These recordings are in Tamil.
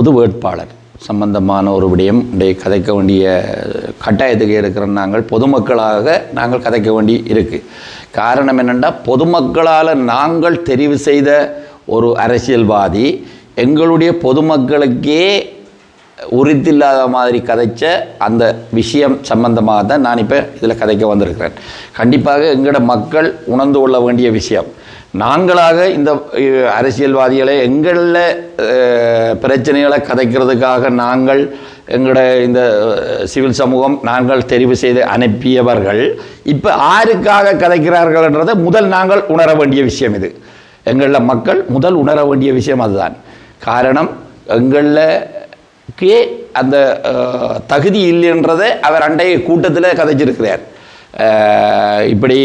பொது வேட்பாளர். சம்பந்தமான ஒரு விடயம். இன்றைய கதைக்க வேண்டிய கட்டாயத்துக்கு இருக்கிற நாங்கள். பொதுமக்களாக நாங்கள் கதைக்க வேண்டி இருக்குது காரணம் என்னென்னா பொதுமக்களால் நாங்கள் தெரிவு செய்த ஒரு அரசியல்வாதி எங்களுடைய பொதுமக்களுக்கே உரித்தில்லாத மாதிரி கதைச்ச அந்த விஷயம் சம்பந்தமாக தான் நான் இப்போ இதில் கதைக்க வந்திருக்கிறேன். கண்டிப்பாக எங்களோட மக்கள் உணர்ந்து கொள்ள வேண்டிய விஷயம். நாங்களாக இந்த அரசியல்வாதிகளை எங்களில் பிரச்சனைகளை கதைக்கிறதுக்காக நாங்கள் எங்களோட இந்த சிவில் சமூகம் நாங்கள் தெரிவு செய்து அனுப்பியவர்கள் இப்போ ஆருக்காக கதைக்கிறார்கள்ன்றதை முதல் நாங்கள் உணர வேண்டிய விஷயம் இது. எங்களில் மக்கள் முதல் உணர வேண்டிய விஷயம் அதுதான். காரணம் எங்களில் கே அந்த தகுதி இல்லைன்றதை அவர் அண்டைய கூட்டத்தில் கதைச்சிருக்கிறார். இப்படி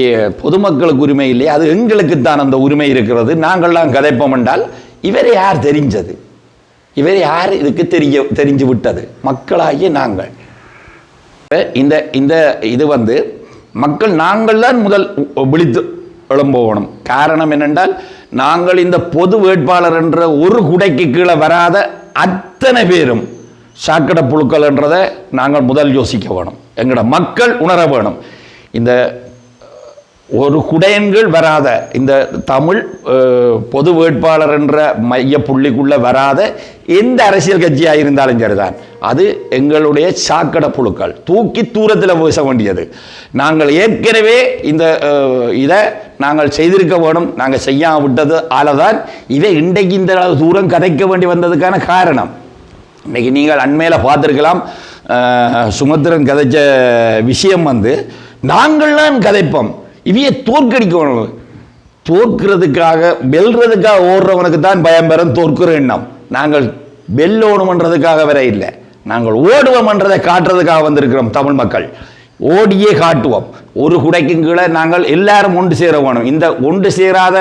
பொதுமக்களுக்கு உரிமை இல்லையா? அது எங்களுக்கு தான் அந்த உரிமை இருக்கிறது. நாங்கள்லாம் கதைப்போம் என்றால் இவரை யார் தெரிஞ்சது? இவரை யார் இதுக்கு தெரிய தெரிஞ்சு விட்டது? மக்களாகிய நாங்கள். இந்த இந்த இது வந்து மக்கள் நாங்கள் தான் முதல் விழித்து எழும்பணும் காரணம் என்னென்றால் நாங்கள் இந்த பொது வேட்பாளர் என்ற ஒரு குடைக்கு கீழே வராத அத்தனை பேரும் சாக்கடை புழுக்கள் என்றதை நாங்கள் முதல் யோசிக்க வேணும். எங்களோட மக்கள் உணர வேணும். இந்த ஒரு குடையன்கள் வராத இந்த தமிழ் பொது வேட்பாளர் என்ற மைய புள்ளிக்குள்ளே வராத எந்த அரசியல் கட்சியாக இருந்தாலும் சரிதான். அது எங்களுடைய சாக்கடை புழுக்கள். தூக்கி தூரத்தில் வீச வேண்டியது. நாங்கள் ஏற்கனவே இந்த இதை நாங்கள் செய்திருக்க வேணும். நாங்கள் செய்யாம விட்டது ஆலதான் இதை இன்றைக்கு இந்த அளவு தூரம் கதைக்க வேண்டி வந்ததுக்கான காரணம். இன்றைக்கி நீங்கள் அண்மையில் பார்த்துருக்கலாம் சுமத்திரன் கதைச்ச விஷயம் வந்து நாங்கள்லாம் கதைப்போம். இவைய தோற்கடிக்கணும். தோற்கிறதுக்காக வெல்றதுக்காக ஓடுறவனுக்கு தான் பயம் பெறும் தோற்கிற எண்ணம். நாங்கள் வெல்லோணுமன்றதுக்காக வர இல்லை. நாங்கள் ஓடுவோம்ன்றதை காட்டுறதுக்காக வந்திருக்கிறோம் தமிழ் மக்கள். ஓடியே காட்டுவோம். ஒரு குடைக்கும் கீழே நாங்கள் எல்லாரும் ஒன்று சேர வேணும். இந்த ஒன்று சேராத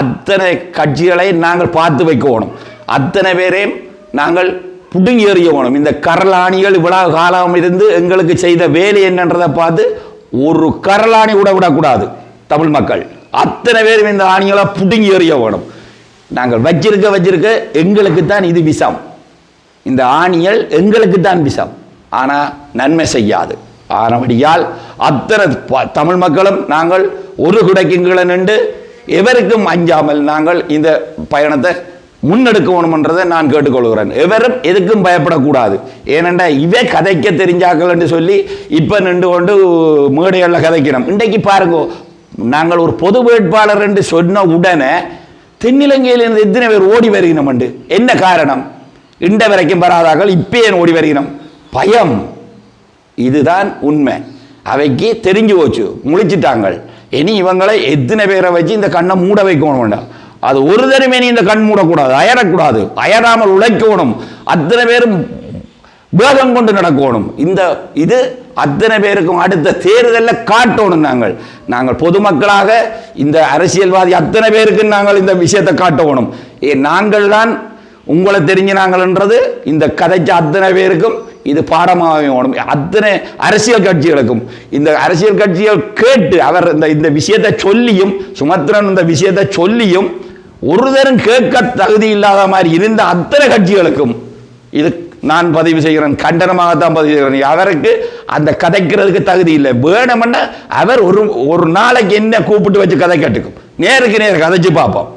அத்தனை கட்சிகளை நாங்கள் பார்த்து வைக்க வேணும். அத்தனை பேரையும் நாங்கள் புடுங்கி எறிய வேணும். இந்த கரலாணிகள் இவ்வளவு காலம் இருந்து எங்களுக்கு செய்த வேலை என்னன்றதை பார்த்து ஒரு கரலாணி கூட விடக்கூடாது தமிழ் மக்கள். அத்தனை பேரும் இந்த ஆணிகளை புடுங்கி எறிய வேணும். நாங்கள் வச்சிருக்க வச்சிருக்க எங்களுக்கு தான் இது விஷம். இந்த ஆணியல் எங்களுக்கு தான் விஷம். ஆனால் நன்மை செய்யாது. ஆனபடியால் அத்தனை ப- தமிழ் மக்களும் நாங்கள் ஒரு குடைக்குங்களை நின்று எவருக்கும் அஞ்சாமல் நாங்கள் இந்த பயணத்தை முன்னெடுக்கணும்ன்றதை நான் கேட்டுக்கொள்கிறேன். எவரும் எதுக்கும் பயப்படக்கூடாது. ஏனென்றா இவே கதைக்க தெரிஞ்சாக்கள் என்று சொல்லி இப்போ நின்று கொண்டு மேடைகளில் கதைக்கணும் இன்றைக்கு பாருங்க நாங்கள் ஒரு பொது வேட்பாளர் என்று சொன்ன உடனே தென்னிலங்கையிலிருந்து எத்தனை பேர் ஓடி வருகிறோம் என்று? என்ன காரணம்? இண்ட வரைக்கும் வராதார்கள் இப்போ ஏன் ஓடி வருகிறோம்? பயம். இதுதான் உண்மை. அவைக்கு தெரிஞ்சு போச்சு முழிச்சிட்டாங்கள். இனி இவங்களை எத்தனை பேரை வச்சு இந்த கண்ணை மூட வைக்கணும் வேண்டாம். அது ஒரு தடவை நீ இந்த கண் மூடக்கூடாது அயரக்கூடாது. அயராமல் உழைக்கணும். அத்தனை பேரும் வேகம் கொண்டு நடக்கணும். இந்த இது அத்தனை பேருக்கும் அடுத்த தேர்தலில் காட்டணும் நாங்கள். நாங்கள் பொதுமக்களாக இந்த அரசியல்வாதி அத்தனை பேருக்கு நாங்கள் இந்த விஷயத்தை காட்டணும். ஏ நாங்கள் தான் உங்களை தெரிஞ்ச நாங்கள்ன்றது இந்த கதைச்ச அத்தனை பேருக்கும் இது பாடமாகவேணும் அத்தனை அரசியல் கட்சிகளுக்கும். இந்த அரசியல் கட்சிகள் கேட்டு அவர் இந்த இந்த விஷயத்தை சொல்லியும் சுமத்ரன் இந்த விஷயத்தை சொல்லியும் ஒருதரும் கேட்க தகுதி இல்லாத மாதிரி இருந்த அத்தனை கட்சிகளுக்கும் இது நான் பதிவு செய்கிறேன் கண்டனமாகத்தான் பதிவு செய்கிறேன். அவருக்கு அந்த கதைக்கிறதுக்கு தகுதி இல்லை. வேணும்னா அவர் ஒரு ஒரு நாளைக்கு என்ன கூப்பிட்டு வச்சு கதை கட்டுக்கும். நேருக்கு நேர் கதைச்சு பார்ப்போம்.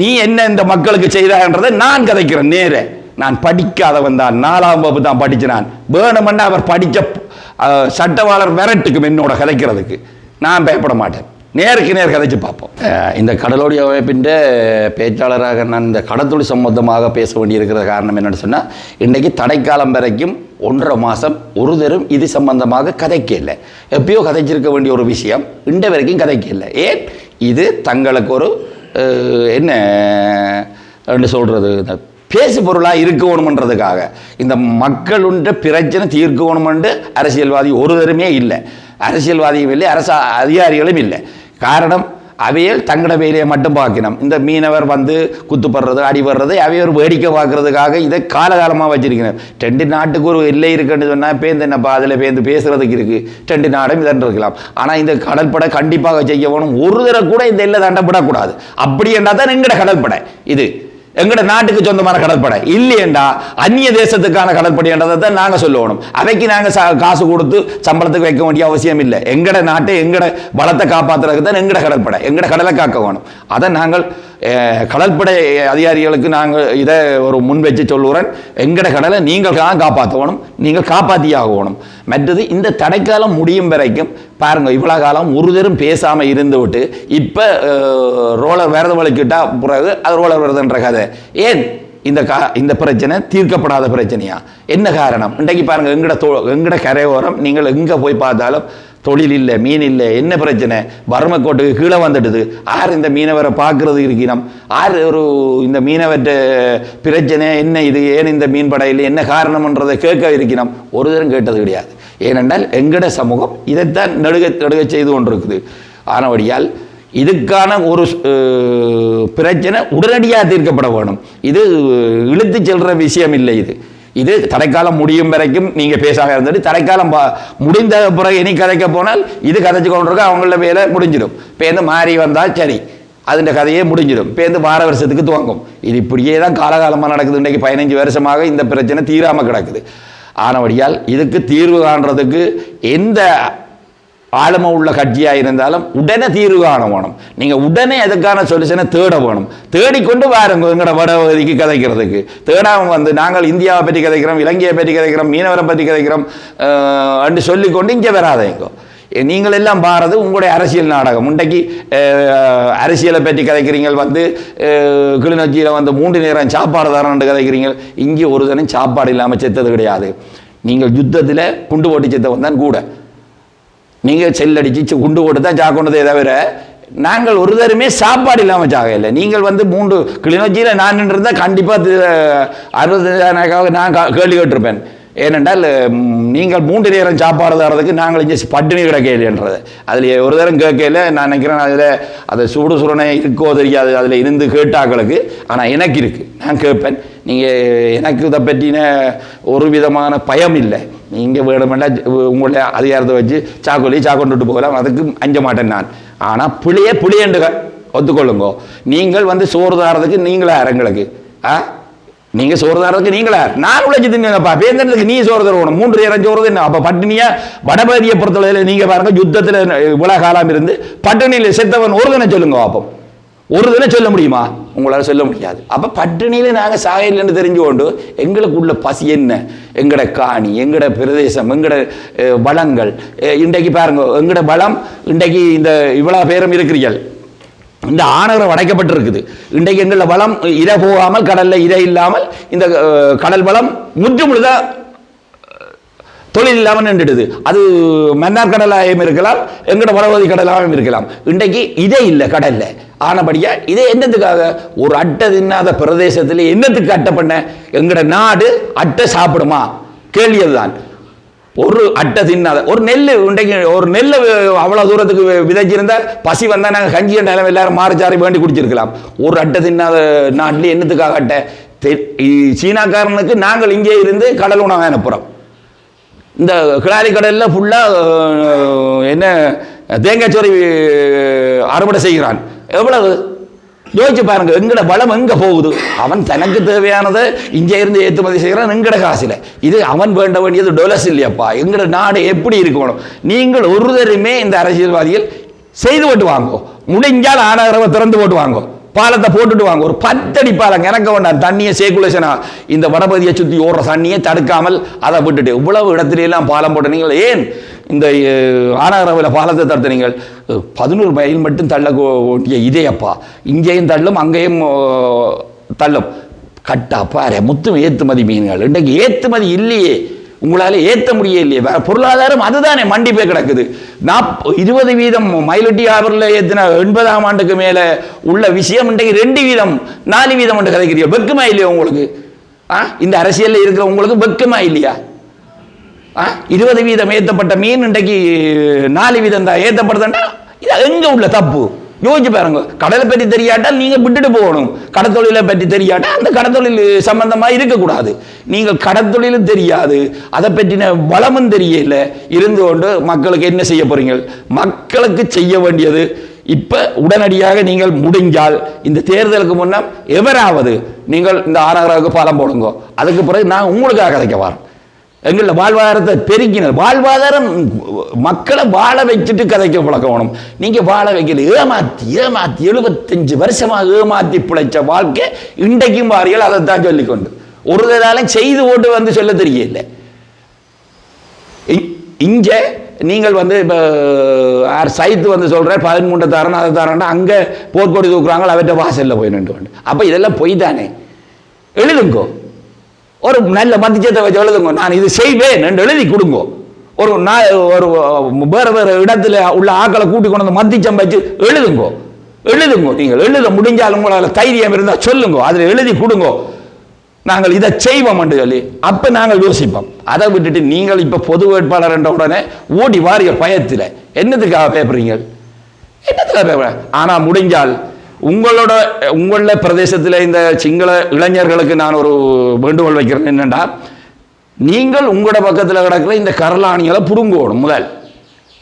நீ என்ன இந்த மக்களுக்கு செய்தான்றதை நான் கதைக்கிறேன் நேரே. நான் படிக்காதவன் தான். நாலாம் வகுப்பு தான் படிச்சினான். வேணும்னா அவர் படித்த சட்டவாளர் விரட்டுக்கும் என்னோட கதைக்கிறதுக்கு. நான் பயப்பட மாட்டேன். நேருக்கு நேர் கதைச்சு பார்ப்போம். இந்த கடலோடி அமைப்பின் பேச்சாளராக நான் இந்த கடத்தொழில் சம்பந்தமாக பேச வேண்டியிருக்கிற காரணம் என்னென்னு சொன்னால் இன்றைக்கு தடைக்காலம் வரைக்கும் ஒன்றரை மாதம் ஒரு தரும் இது சம்பந்தமாக கதைக்க இல்லை. எப்பயோ கதைச்சிருக்க வேண்டிய ஒரு விஷயம் இன்ற வரைக்கும் கதைக்க இல்லை. ஏன்? இது தங்களுக்கு ஒரு என்ன என்று சொல்கிறது இந்த பேசு பொருளாக இருக்கணுமன்றதுக்காக. இந்த மக்களுன்ற பிரச்சனை தீர்க்கணுமென்று அரசியல்வாதி ஒரு தருமே இல்லை. அரசியல்வாதியும் இல்லை அரசு அதிகாரிகளும் இல்லை. காரணம் அவையல் தங்கட வேலையை மட்டும் பார்க்கணும். இந்த மீனவர் வந்து குத்துப்படுறது அடிபடுறது அவையர் வேடிக்கை பார்க்கறதுக்காக இதை காலகாலமாக வச்சிருக்கணும் ரெண்டு நாட்டுக்கு ஒரு எல்லை இருக்குன்னு சொன்னால் பேந்து என்னப்பா அதில் பேந்து பேசுகிறதுக்கு இருக்குது ரெண்டு நாடும் இதன் இருக்கலாம். ஆனால் இந்த கடற்படை கண்டிப்பாக செய்ய போகணும் ஒரு தடவை கூட இந்த எல்லை தண்டப்படக்கூடாது. அப்படி என்றால் தான் எங்கட கடற்படை? இது எங்கட நாட்டுக்கு சொந்தமான கடற்படை. இல்லையேண்டா அந்நிய தேசத்துக்கான கடற்படைன்றதை தான் நாங்கள் சொல்லணும். அதைக்கு நாங்கள் காசு கொடுத்து சம்பளத்துக்கு வைக்க வேண்டிய அவசியம் இல்லை. எங்கட நாட்டை எங்கட பலத்தை காப்பாத்துறதுக்கு தான் எங்கட கடற்படை. எங்கட கடலை காக்க வேணும். அதை நாங்கள் கடற்படை அதிகாரிகளுக்கு நாங்கள் இதை ஒரு முன் வச்சு சொல்லுறேன். எங்கட கடலை நீங்கள் தான் காப்பாற்றணும் நீங்கள் காப்பாற்றியாகணும் மற்றது இந்த தடைக்காலம் முடியும் வரைக்கும் பாருங்க இவ்வளோ காலம் ஒரு தரும் பேசாமல் இருந்து விட்டு இப்போ ரோலர் விரதம் வலிக்கிட்டா பிறகு அது ரோலர் விரதன்ற கதை. ஏன் இந்த கா இந்த பிரச்சனை? தீர்க்கப்படாத பிரச்சனையா? என்ன காரணம்? இன்றைக்கு பாருங்க எங்கட தோ எங்கட கரையோரம் நீங்கள் எங்கே போய் பார்த்தாலும் தொழில் இல்லை மீன் இல்லை என்ன பிரச்சனை? வறுமை கோட்டுக்கு கீழே வந்துடுது. ஆர் இந்த மீனவரை பார்க்கறது இருக்கிறோம் ஆர் ஒரு இந்த மீனவர்கிட்ட பிரச்சனை என்ன இது ஏன் இந்த மீன் படையில் என்ன காரணம்ன்றதை கேட்க இருக்கிறோம் ஒரு தரம் கேட்டது கிடையாது. ஏனென்றால் எங்கட சமூகம் இதைத்தான் நடுக நடுக செய்து கொண்டிருக்குது. ஆனபடியால் இதுக்கான ஒரு பிரச்சனை உடனடியாக தீர்க்கப்பட வேணும். இது இழுத்து செல்ற விஷயம் இல்லை இது. இது தடைக்காலம் முடியும் வரைக்கும் நீங்க பேசாக இருந்துட்டு தடைக்காலம் முடிந்த பிறகு இனி கதைக்க போனால் இது கதைச்சு கொண்டிருக்க அவங்கள வேலை முடிஞ்சிடும். பேருந்து மாறி வந்தால் சரி அதுன்ற கதையே முடிஞ்சிடும். பேருந்து வார வருஷத்துக்கு துவங்கும். இது இப்படியே தான் காலகாலமாக நடக்குது. இன்றைக்கு பதினஞ்சு வருஷமாக இந்த பிரச்சனை தீராம கிடக்குது. ஆனபடியால் இதுக்கு தீர்வு காண்றதுக்கு எந்த ஆழமாக உள்ள கட்சியாக இருந்தாலும் உடனே தீர்வு காண வேணும். நீங்கள் உடனே அதுக்கான சொல்யூஷனை தேட வேணும். தேடிக்கொண்டு வாருங்க எங்களோட வடபகுதிக்கு கதைக்கிறதுக்கு. தேடாமல் வந்து நாங்கள் இந்தியாவை பற்றி கதைக்கிறோம் இலங்கையை பற்றி கதைக்கிறோம் மீனவரை பற்றி கதைக்கிறோம் அஹ், என்று சொல்லிக்கொண்டு இங்கே வராதேங்கோ. நீங்கள் எல்லாம் பாரது உங்களுடைய அரசியல் நாடகம். இன்றைக்கு அரசியலை பற்றி கதைக்கிறீங்க வந்து கிளிநொச்சியில் வந்து மூன்று நேரம் சாப்பாடு தரேன்னு கதைக்கிறீங்க இங்கே ஒரு தினம் சாப்பாடு இல்லாமல் செத்தது கிடையாது. நீங்கள் யுத்தத்தில் குண்டு போட்டு செத்தவன் தான் கூட. நீங்கள் செல்லடிச்சு குண்டு போட்டு தான் சாக்கொண்டதே தவிர நாங்கள் ஒரு தருமே சாப்பாடு இல்லாமல் ஜாக இல்லை. நீங்கள் வந்து மூன்று கிளிநொச்சியில் நான் நின்றிருந்தால் கண்டிப்பாக அறுபத்தஞ்சாயிரம் நான் கா- கேள்வி கேட்டிருப்பேன். ஏனென்றால் நீங்கள் மூன்று நேரம் சாப்பாடு தரதுக்கு நாங்கள் இங்கே பட்டினி கிடக்கையில்ன்றது அதில் ஒரு தரம் கேட்கல நான் நினைக்கிறேன் அதில் அதை சுடு சுரணை இருக்கோ தெரியாது அதில் இருந்து கேட்டாக்களுக்கு ஆனால் எனக்கு இருக்குது நான் கேட்பேன். நீங்கள் எனக்கு இதை பற்றின ஒரு விதமான பயம் இல்லை. நீங்கள் வேணுமெண்டா உங்களுடைய அதிகாரத்தை வச்சு சாக்கொல்லி சாக்கொண்டுட்டு போகலாம். அதுக்கு அஞ்ச மாட்டேன் நான். ஆனால் புளியே புளியண்டு ஒத்துக்கொள்ளுங்கோ. நீங்கள் வந்து சோறு தாரதுக்கு நீங்களா எங்களுக்கு? ஆ? நீங்க சோறு தாரதுக்கு நீங்களா நான் உழைச்சி தின்னுங்கப்பா பேந்தனத்துக்கு நீ சோறு தருவணும். மூன்று நேரம் சோறு தின்ன. அப்போ பட்டினியா வடபகுதியை பொறுத்தளவில் நீங்க பாருங்க யுத்தத்தில் இவ்வளவு காலம் இருந்து பட்டினியில் செத்தவன் ஒரு தினம் சொல்லுங்க அப்போ. ஒரு தினம் சொல்ல முடியுமா? உங்களால் சொல்ல முடியாது. அப்ப நாங்கள் சாக இல்லைன்னு தெரிஞ்சு கொண்டு எங்களுக்குள்ள பசி என்ன? எங்கட காணி எங்கட பிரதேசம் எங்கட வளங்கள் இன்றைக்கு பாருங்க எங்கட வளம் இன்றைக்கு இந்த இவ்வளோ பேரும் இருக்கிறீர்கள். இந்த ஆணவரம் அடைக்கப்பட்டிருக்குது. இன்றைக்கு எங்கள வளம் இரை போகாமல் கடலில் இரை இல்லாமல் இந்த கடல் வளம் முற்றுமுழுதா முழுதாக தொழில் இல்லாமல் நின்றுடுது. அது மன்னார் கடலாயும் இருக்கலாம் எங்கட வரவதி கடலாயம் இருக்கலாம். இன்றைக்கு இதே இல்லை கடல்ல ஆனபடியா இதே என்னத்துக்காக? ஒரு அட்டை தின்னாத பிரதேசத்தில் என்னத்துக்கு அட்டை பண்ண? எங்கட நாடு அட்டை சாப்பிடுமா? கேள்வி அதுதான் ஒரு அட்டை தின்னாத ஒரு நெல் இன்றைக்கு ஒரு நெல் அவ்வளோ தூரத்துக்கு விதைச்சிருந்தால் விதைச்சிருந்தா பசி வந்தால் நாங்கள் கஞ்சி நிலம் எல்லாரும் மாறிச்சாரி வேண்டி குடிச்சிருக்கலாம். ஒரு அட்டை தின்னாத நாட்டில் என்னத்துக்காக அட்டை? தெ- சீனாக்காரனுக்கு நாங்கள் இங்கே இருந்து கடல் உணவு அனுப்புகிறோம் இந்த கிளாரி கடலில் ஃபுல்லாக என்ன தேங்காய் சோறு அறுவடை செய்கிறான். எவ்வளவு? யோசிச்சு பாருங்க எங்கட பலம் எங்க போகுது? அவன் தனக்கு தேவையானதை இங்கே இருந்து ஏற்றுமதி செய்கிறான் எங்கட காசில். இது அவன் வேண்ட வேண்டியது டொலஸ் இல்லையாப்பா. எங்கட நாடு எப்படி இருக்கணும்? நீங்கள் ஒருதருமே இந்த அரசியல்வாதிகள் செய்து போட்டு வாங்கோ. முடிஞ்சால் ஆனகரவை திறந்து போட்டு வாங்கோ. பாலத்தை போட்டுட்டு வாங்க. ஒரு பத்தடி பாலம் இறக்க வேண்டாம். தண்ணியை சேகுலேஷனா இந்த வடபதியை சுற்றி ஓடுற தண்ணியை தடுக்காமல் அதை விட்டுட்டு இவ்வளவு இடத்துல எல்லாம் பாலம் போட்ட நீங்கள் ஏன் இந்த ஆனாரவில் பாலத்தை தடுத்தனீங்கள்? பதினோரு மைல் மட்டும் தள்ள ஓட்டிய இதேப்பா இங்கேயும் தள்ளும் அங்கேயும் தள்ளும். கட்டா பாரு முத்தும் ஏற்றுமதி மீன்கள். இன்றைக்கு ஏற்றுமதி இல்லையே. உங்களால் ஏற்ற முடியலையே வேற பொருளாதாரம் அதுதானே மண்டி போய் கிடக்குது. நாப் இருபது வீதம் மயிலட்டி ஆவரில் ஏற்றின எண்பதாம் ஆண்டுக்கு மேலே உள்ள விஷயம் இன்றைக்கு ரெண்டு வீதம் நாலு வீதம் என்று கதைக்கிறீங்க. வெக்கமா இல்லையா உங்களுக்கு? ஆ? இந்த அரசியலில் இருக்கிற உங்களுக்கு வெக்கமா இல்லையா? ஆ? இருபது வீதம் ஏற்றப்பட்ட மீன் இன்றைக்கு நாலு வீதம் தான் ஏற்றப்படுதுன்னா இது எங்கே உள்ள தப்பு? யோசிச்சு பாருங்க. கடலை பற்றி தெரியாட்டால் நீங்கள் விட்டுட்டு போகணும். கடத்தொழிலை பற்றி தெரியாட்டால் அந்த கடத்தொழில் சம்பந்தமாக இருக்கக்கூடாது. நீங்கள் கடத்தொழிலும் தெரியாது. அதை பற்றின வளமும் தெரியல. இருந்து கொண்டு மக்களுக்கு என்ன செய்ய போறீங்க? மக்களுக்கு செய்ய வேண்டியது. இப்போ உடனடியாக நீங்கள் முடிஞ்சால் இந்த தேர்தலுக்கு முன்னே எவராவது நீங்கள் இந்த ஆறாவது பாலம் போடுங்க. அதுக்கு பிறகு நான் உங்களுக்காக கதைக்க வரேன். எங்கள வாழ்வாதாரத்தை பெருக்கினர். வாழ்வாதாரம் மக்களை வாழ வச்சுட்டு கதைக்க பழக்கணும் நீங்கள் வாழ வைக்கல. ஏமாத்தி ஏமாத்தி எழுபத்தஞ்சு வருஷமாக ஏமாத்தி பிழைச்ச வாழ்க்கை இன்றைக்கும் வாரியல் அதைத்தான் சொல்லிக்கொண்டு. ஒரு தடாலும் செய்து ஓட்டு வந்து சொல்ல தெரியல. இங்க நீங்கள் வந்து இப்போ யார் சைத்து வந்து சொல்கிற பதிமூன்றை தரணும் அதை தரேன்னா அங்கே போர்க்கொடி தூக்குறாங்க அவற்றை வாசலில் போய் நின்று கொண்டு அப்போ இதெல்லாம் பொய் தானே? எழுதுங்கோ. ஒரு நல்ல மதிச்சத்தை வச்சு எழுதுங்க. நான் இது செய்வேன் என்று எழுதி கொடுங்கோ. ஒரு நான் ஒரு வேறு வேறு இடத்துல உள்ள ஆக்களை கூட்டி கொண்டு வந்து மத்திச்சம் வச்சு எழுதுங்கோ. எழுதுங்கோ. நீங்கள் எழுத முடிஞ்சாலும் உங்களால் தைரியம் இருந்தால் சொல்லுங்க. அதில் எழுதி கொடுங்கோ. நாங்கள் இதை செய்வோம் என்று சொல்லி அப்போ நாங்கள் யோசிப்போம். அதை விட்டுட்டு நீங்கள் இப்போ பொது வேட்பாளர் என்ற உடனே ஓடி வாரிய பயத்தில் என்னத்துக்காக பேப்பறீங்க என்னத்துக்காக பேப்பற ஆனால் முடிஞ்சால் உங்களோட உங்கள பிரதேசத்தில் இந்த சிங்கள இளைஞர்களுக்கு நான் ஒரு வேண்டுகோள் வைக்கிறேன் என்னென்னா நீங்கள் உங்களோட பக்கத்தில் கிடக்கிற இந்த கரலாணிகளை புடுங்கணும் முதல்.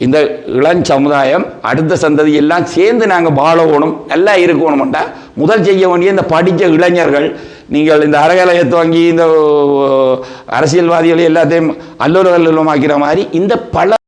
இந்த இளம் சமுதாயம் அடுத்த சந்ததி எல்லாம் சேர்ந்து நாங்கள் வாழணும் நல்லா இருக்கணும்டா முதல் செய்ய வேண்டிய இந்த படித்த இளைஞர்கள் நீங்கள் இந்த அறகலையத்தை வாங்கி இந்த அரசியல்வாதிகளை எல்லாத்தையும் அல்லூர் அல்லூரமாக்கிற மாதிரி இந்த பல